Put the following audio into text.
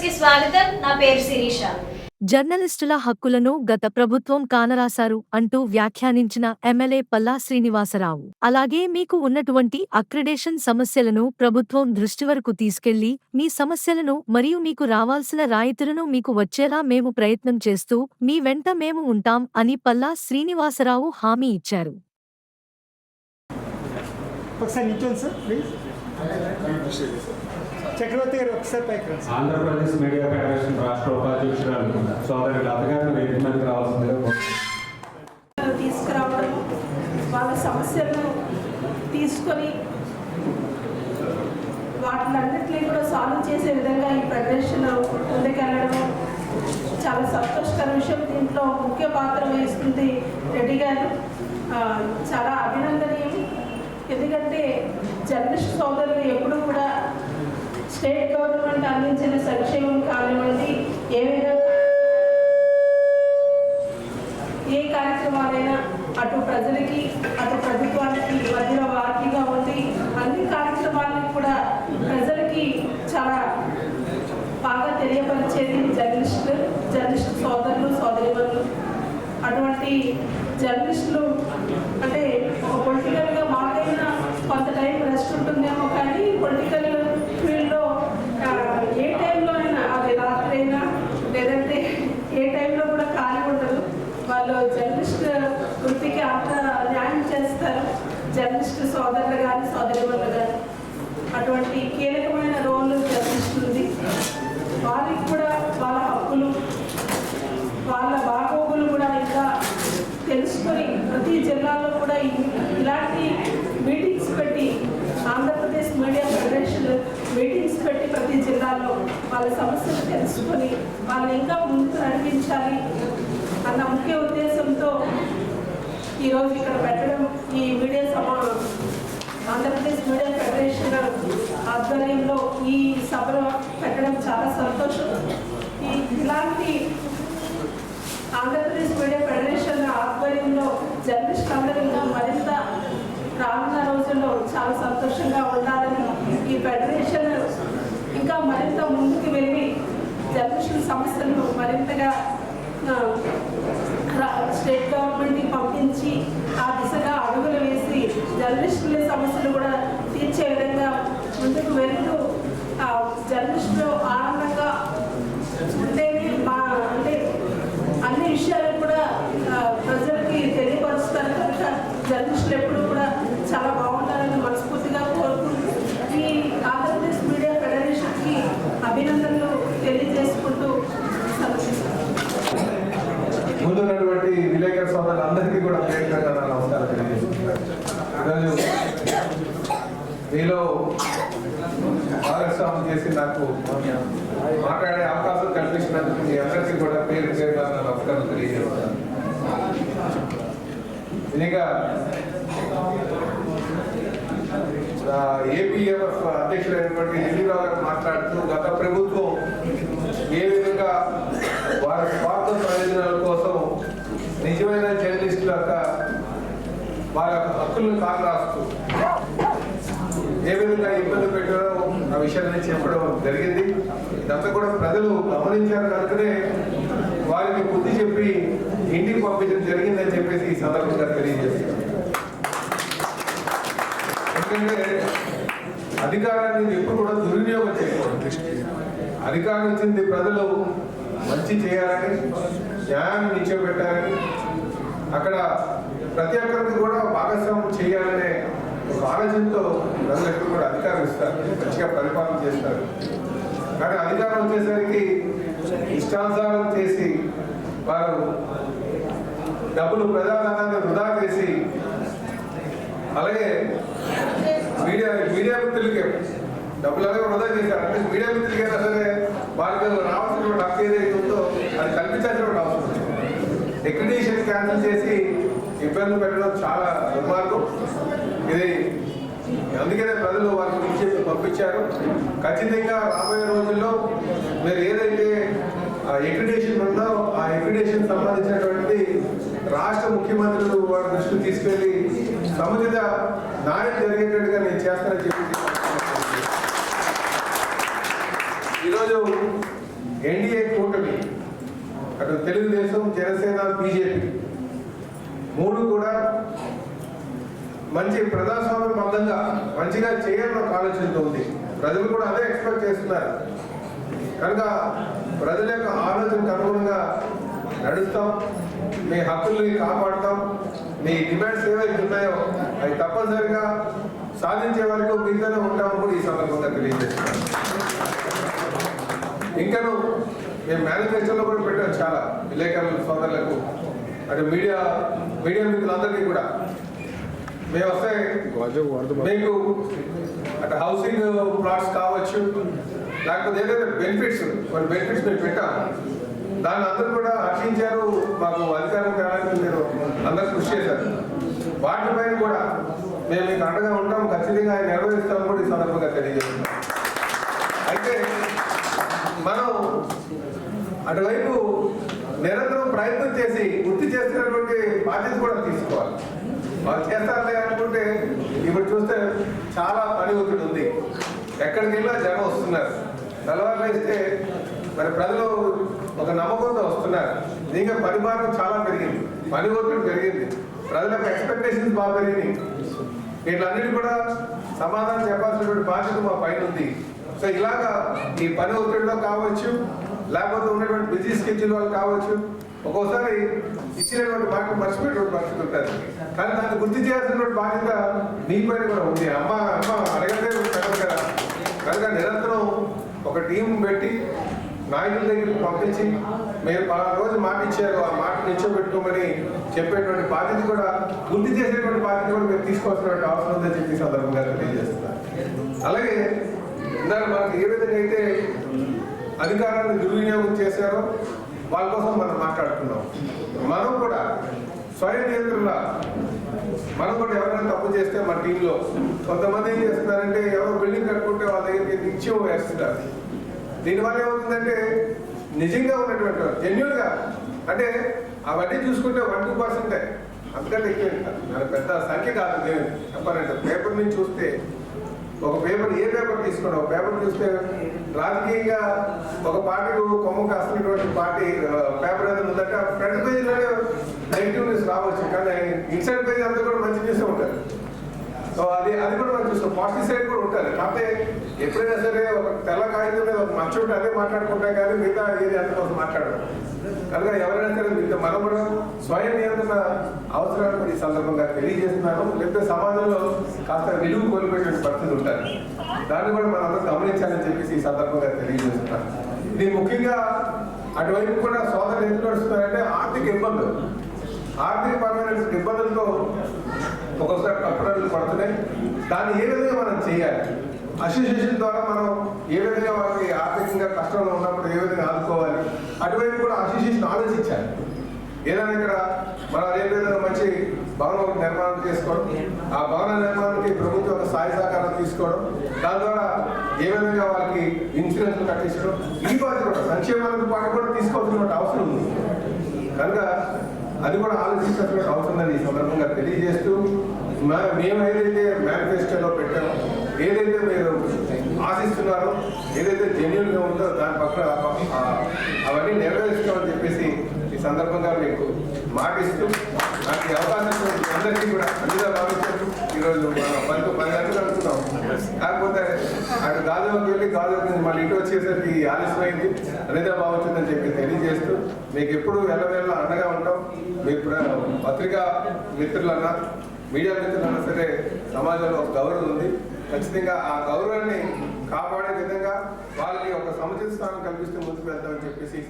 న్యూస్కి స్వాగతం. నా పేరు శిరీష. జర్నలిస్టుల హక్కులను గత ప్రభుత్వం కానరాశారు అంటూ వ్యాఖ్యానించిన ఎమ్మెల్యే పల్లా శ్రీనివాసరావు. అలాగే మీకు ఉన్నటువంటి అక్రిడేషన్ సమస్యలను ప్రభుత్వం దృష్టి వరకు తీసుకెళ్ళి మీ సమస్యలను మరియు మీకు రావాల్సిన రాయితీలను మీకు వచ్చేలా మేము ప్రయత్నం చేస్తూ మీ వెంట మేము ఉంటాం అని పల్లా శ్రీనివాసరావు హామీ ఇచ్చారు. ఒకసారి నిల్చోండి సార్ ప్లీజ్. చక్రవర్తి గారు ఒకసారి పైకి. ఆంధ్రప్రదేశ్ మీడియా ఫెడరేషన్ రాష్ట్ర ఉపాధ్యక్షురాలు సోదరి లత గారిని వేదిక మీదకి రావాల్సిందిగా తీసుకురావడం వాళ్ళ సమస్యలను తీసుకొని వాటిలన్నింటినీ కూడా సాల్వ్ చేసే విధంగా ఈ ఫెడరేషన్ ముందుకెళ్ళడం చాలా సంతోషకర విషయం. దీంట్లో ముఖ్య పాత్ర వహిస్తుంది రెడ్డి గారు. చాలా అభినందనీయం. ఎందుకంటే జర్నలిస్ట్ సోదరులు ఎప్పుడూ స్టేట్ గవర్నమెంట్ అందించిన సంక్షేమం కానివ్వండి ఏ విధంగా ఏ కార్యక్రమాలైనా అటు ప్రజలకి అటు ప్రభుత్వానికి మధ్యలో వార్తీగా ఉంది అన్ని కార్యక్రమాలను కూడా ప్రజలకి చాలా బాగా తెలియపరిచేది జర్నలిస్టులు జర్నలిస్ట్ సోదరులు సోదరిమణులు. అటువంటి జర్నలిస్టులు అంటే పొలిటికల్గా మాకైనా కొంత టైం రెస్ట్ ఉంటుందేమో కానీ పొలిటికల్ ఫీల్డ్లో ఆ, ఏ టైంలో అయినా అది రాత్రి అయినా లేదంటే ఏ టైంలో కూడా ఖాళీ ఉండదు వాళ్ళు జర్నలిస్ట్ వృత్తికి అంత న్యాయం చేస్తారు జర్నలిస్ట్ సోదరులు కానీ సోదరిమణులు కానీ అటువంటి కీలకమైన రోల్ జర్నలిస్టులది. వారికి కూడా వాళ్ళ హక్కులు వాళ్ళ బాగోగులు కూడా ఇంకా తెలుసుకొని ప్రతి జిల్లాలో కూడా ఇలాంటి మీటింగ్స్ పెట్టి ఆంధ్రప్రదేశ్ మీడియా ఫెడరేషన్ మీటింగ్స్ పెట్టి ప్రతి జిల్లాలో వాళ్ళ సమస్యలు తెలుసుకొని వాళ్ళని ఇంకా ముందుకు నడిపించాలి అన్న ముఖ్య ఉద్దేశంతో ఈరోజు ఇక్కడ పెట్టడం ఈ మీడియా సమావేశం ఆంధ్రప్రదేశ్ మీడియా ఫెడరేషన్ ఆధ్వర్యంలో ఈ సభలో పెట్టడం చాలా సంతోషం. ఈ ఇలాంటి ఆంధ్రప్రదేశ్ మీడియా ఫెడరేషన్ ఆధ్వర్యంలో జర్నలిస్ట్ అందరూ మరింత రానున్న రోజుల్లో చాలా సంతోషంగా ఉండాలని ఈ ఫెడరేషన్ ఇంకా మరింత ముందుకు వెళ్ళి జర్నలిస్టుల సమస్యలను మరింతగా రా- స్టేట్ గవర్నమెంట్ పంపించి ఆ దిశగా అడుగులు వేసి జర్నలిస్టుల సమస్యలు కూడా తీర్చే విధంగా ముందుకు వెళ్తూ ఆ, జర్నలిస్టులు ఆనందంగా ఉంటేనే మా అంటే అన్ని విషయాలు కూడా ప్రజలకి తెలియపరుస్తారు కనుక జర్నలిస్టులు ఎప్పుడు వాళ్ళందరికీ కూడా ప్రత్యేకంగా నా నమస్కారం ఈరోజు మీలో భాగస్వామ్యం చేసి నాకు మాట్లాడే అవకాశం కల్పించినందుకు మీ అందరికీ కూడా పేరు పేరుగా నా నమస్కారం తెలియజేస్తాను ఏపీఎఫ్ అధ్యక్షుడైనటువంటి ఎన్నిరావు గారు మాట్లాడుతూ గత ప్రభుత్వం ఏ విధంగా వారి స్వార్థ ప్రయోజనాల కోసం నిజమైన జర్నలిస్టుల యొక్క వారి యొక్క హక్కులను కాకరాస్తూ ఏ విధంగా ఇబ్బంది పెట్టారో ఆ విషయాన్ని చెప్పడం జరిగింది. ఇదంతా కూడా ప్రజలు గమనించారు కనుకనే వారికి బుద్ధి చెప్పి ఇంటికి పంపించడం జరిగిందని చెప్పేసి ఈ సందర్భంగా తెలియజేస్తున్నాను. ఎందుకంటే అధికారాన్ని ఎప్పుడు కూడా దుర్వినియోగం చేయకూడదు. అధికారం వచ్చింది ప్రజలు మంచి చేయాలని న్యాయాన్ని నిల్చోబెట్టాలని అక్కడ ప్రతి ఒక్కరికి కూడా భాగస్వామ్యం చేయాలనే ఒక ఆలోచనతో ప్రజలు కూడా అధికారం ఇస్తారు. మంచిగా పరిపాలన చేస్తారు. కానీ అధికారం వచ్చేసరికి ఇష్టానుసారం చేసి వారు డబ్బులు ప్రజాధనాన్ని వృధా చేసి అలాగే మీడియా మీడియా మిత్రులకి డబ్బులు అలాగే వృధా చేశారు అంటే మీడియా మిత్రులకైనా సరే వారికి రావాల్సినటువంటి హక్కు ఏదైతే ఉందో అది కల్పించాల్సినటువంటి అవసరం ఉంది. క్యాన్సిల్ చేసి ఇబ్బంది పెట్టడం చాలా దుర్మార్గం. ఇది అందుకనే ప్రజలు వారికి నుంచి పంపించారు. ఖచ్చితంగా రాబోయే రోజుల్లో మీరు ఏదైతే ఎక్రిడేషన్ ఉందో ఆ ఎక్రిడేషన్ సంబంధించినటువంటి రాష్ట్ర ముఖ్యమంత్రులు వారి దృష్టికి తీసుకెళ్ళి సముచిత న్యాయం జరిగేటట్టుగా నేను చేస్తానని చెప్పి జనసేన బీజేపీ. మూడు కూడా మంచి ప్రజాస్వామ్య బద్ధంగా మంచిగా చేయాలని ఒక ఆలోచనతో ఉంది. ప్రజలు కూడా అదే ఎక్స్పెక్ట్ చేస్తున్నారు. కనుక ప్రజల యొక్క ఆలోచనకు అనుగుణంగా నడుస్తాం. మీ హక్కుల్ని కాపాడతాం. మీ డిమాండ్స్ ఏవైతే ఉన్నాయో అవి తప్పనిసరిగా సాధించే వరకు మీతోనే ఉంటామని కూడా ఈ సందర్భంగా తెలియజేస్తున్నాను. ఇంకను మేము మేనిఫెస్టోలో కూడా పెట్టాం చాలా విలేకరుల సోదరులకు. అంటే మీడియా మీడియా మిత్రులందరికీ కూడా. మేము వస్తే మీకు అటు హౌసింగ్ ప్లాట్స్ కావచ్చు లేకపోతే ఏదైతే బెనిఫిట్స్ కొన్ని బెనిఫిట్స్ మేము పెట్టాం. దాన్ని అందరూ కూడా హర్షించారు మాకు అధికారం తేడానికి మీరు అందరూ కృషి చేశారు. వాటిపైన కూడా మేము మీకు అండగా ఉంటాం ఖచ్చితంగా ఆయన నిర్వహిస్తాం కూడా ఈ సందర్భంగా తెలియజేస్తున్నాం. అయితే మనం అటువైపు నిరంతరం ప్రయత్నం చేసి గుర్తు చేస్తున్నటువంటి బాధ్యత కూడా తీసుకోవాలి. వాళ్ళు చేస్తారులే అనుకుంటే ఇప్పుడు చూస్తే చాలా పని ఒత్తిడి ఉంది. ఎక్కడికి వెళ్ళినా జనం వస్తున్నారు. తెల్లవారు వేస్తే మరి ప్రజలు ఒక నమ్మకంతో వస్తున్నారు. ఇంకా పని భారం చాలా పెరిగింది. పని ఒత్తిడి పెరిగింది. ప్రజలకు ఎక్స్పెక్టేషన్స్ బాగా పెరిగినాయి. వీటన్నిటి కూడా సమాధానం చెప్పాల్సినటువంటి బాధ్యత మా పైన ఉంది. సో ఇలాగా ఈ పని ఒత్తిడిలో కావచ్చు లేకపోతే ఉన్నటువంటి బిజీ స్కెడ్యూల్ వాళ్ళు కావచ్చు ఒక్కోసారి ఇచ్చినటువంటి మాట మర్చిపోయేటువంటి పరిస్థితి ఉంటుంది. కానీ దాన్ని గుర్తు చేయాల్సినటువంటి బాధ్యత మీ పైన కూడా ఉంది. అమ్మ అమ్మ అడగదే పెట్టదు కదా కనుక నిరంతరం ఒక టీం పెట్టి నాయకుల దగ్గరికి పంపించి మీరు పలానా రోజు మాట ఇచ్చారు ఆ మాట నిల్చోబెట్టుకోమని చెప్పేటువంటి బాధ్యత కూడా గుర్తు చేసేటువంటి బాధ్యత కూడా మీరు తీసుకోవాల్సినటువంటి అవసరం ఉందని చెప్పి సందర్భంగా తెలియజేస్తున్నారు అలాగే ఇందాక మనకు ఏ విధంగా అయితే అధికారాన్ని దుర్వినియోగం చేశారో వాళ్ళ కోసం మనం మాట్లాడుతున్నాం మనం కూడా స్వయం నియంత్రణ. మనం కూడా ఎవరైనా తప్పు చేస్తే మన టీంలో కొంతమంది ఏం చేస్తున్నారంటే ఎవరు బిల్డింగ్ కట్టుకుంటే వాళ్ళ దగ్గరికి నిత్యం వేస్తున్నారు దీనివల్ల ఏమవుతుందంటే నిజంగా ఉన్నటువంటి జెన్యున్గా అంటే అవన్నీ చూసుకుంటే వన్ టూ పర్సెంటే. అంతకంటే ఎక్కువ మన పెద్ద సంఖ్య కాదు నేను చెప్పాలంటే. పేపర్ నుంచి చూస్తే ఒక పేపర్ ఏ పేపర్ తీసుకోండి ఒక పేపర్ చూస్తే రాజకీయంగా ఒక పార్టీకు కొమ్మ కాస్తున్నటువంటి పార్టీ పేపర్ ఏదైనా ఉందంటే ఫ్రంట్ పేజీలోనే నెగిటివ్ న్యూస్ రావచ్చు. కానీ ఇన్సైడ్ పేజ్ అంతా కూడా మంచి న్యూసే ఉంటుంది. సో అది అది కూడా మనం చూస్తాం. పాజిటివ్ సైడ్ కూడా ఉంటుంది. కాకపోతే ఎప్పుడైనా సరే ఒక తెల్ల కాగితం మీద ఒక మంచి ఉంటే అదే మాట్లాడుకుంటాం కానీ మిగతా ఏది అందుకోసం మాట్లాడడం కనుక ఎవరైనా సరే మిగతా మనం కూడా స్వయం నియంత్రణ అవసరాన్ని కూడా ఈ సందర్భంగా తెలియజేస్తున్నాను. లేకపోతే సమాజంలో కాస్త విలువ కోల్పోయేటువంటి పరిస్థితి ఉంటుంది. దాన్ని కూడా మనం అందరూ గమనించాలని చెప్పేసి ఈ సందర్భంగా తెలియజేస్తున్నాను. ఇది ముఖ్యంగా అటువైపు కూడా సోదరులు ఎందుకు నడుస్తున్నారంటే ఆర్థిక ఇబ్బందులు. ఆర్థిక పరమైన ఇబ్బందులతో ఒక్కొక్కసారి కట్టుబడులు పడుతున్నాయి. దాన్ని ఏ విధంగా మనం చేయాలి? అసోసియేషన్ ద్వారా మనం ఏ విధంగా వాళ్ళకి ఆర్థికంగా కష్టంలో ఉన్నప్పుడు ఏ విధంగా ఆదుకోవాలి? అటువైపు కూడా అసోసియేషన్ ఆలోచించాలి ఏదైనా ఇక్కడ మనం అదేవిధంగా మంచి భవనం నిర్మాణం చేసుకోవడం ఆ భవన నిర్మాణానికి ప్రభుత్వం ఒక సాయ సహకారం తీసుకోవడం దాని ద్వారా ఏ విధంగా వాళ్ళకి ఇన్సూరెన్స్ కట్టించడం ఈ బాధ్యత కూడా సంక్షేమాలకు పాటు కూడా తీసుకోవాల్సిన అవసరం ఉంది. కనుక అది కూడా ఆలోచించాల్సిన అవసరం ఉందని ఈ సందర్భంగా తెలియజేస్తూ మేము ఏదైతే మేనిఫెస్టోలో పెట్టామో ఏదైతే మీరు ఆశిస్తున్నారో ఏదైతే జెన్యున్గా ఉందో దాని పక్కన అవన్నీ నెరవేరుస్తామని చెప్పేసి ఈ సందర్భంగా మీకు మాటిస్తూ నాకు ఈ అవకాశం అందరికీ కూడా అందులో భావించారు. ఈరోజు మనం పది పది గంటలు అనుకున్నాం కాకపోతే అటు గాజువాకి వెళ్ళి గాజువాకి నుంచి మళ్ళీ ఇటు వచ్చేసరికి ఆలస్యమైంది అనేదే బాగుంటుందని చెప్పి తెలియజేస్తూ మీకు ఎప్పుడు వెళ్ళవేళ్ళ అండగా ఉంటాం. మీకు పత్రికా మిత్రులన్నా మీడియా మిత్రులన్నా సరే సమాజంలో ఒక గౌరవం ఉంది. ఖచ్చితంగా ఆ గౌరవాన్ని కాపాడే విధంగా వాళ్ళకి ఒక సముచిత స్థానం కల్పిస్తూ ముందుకు వెళ్తామని చెప్పేసి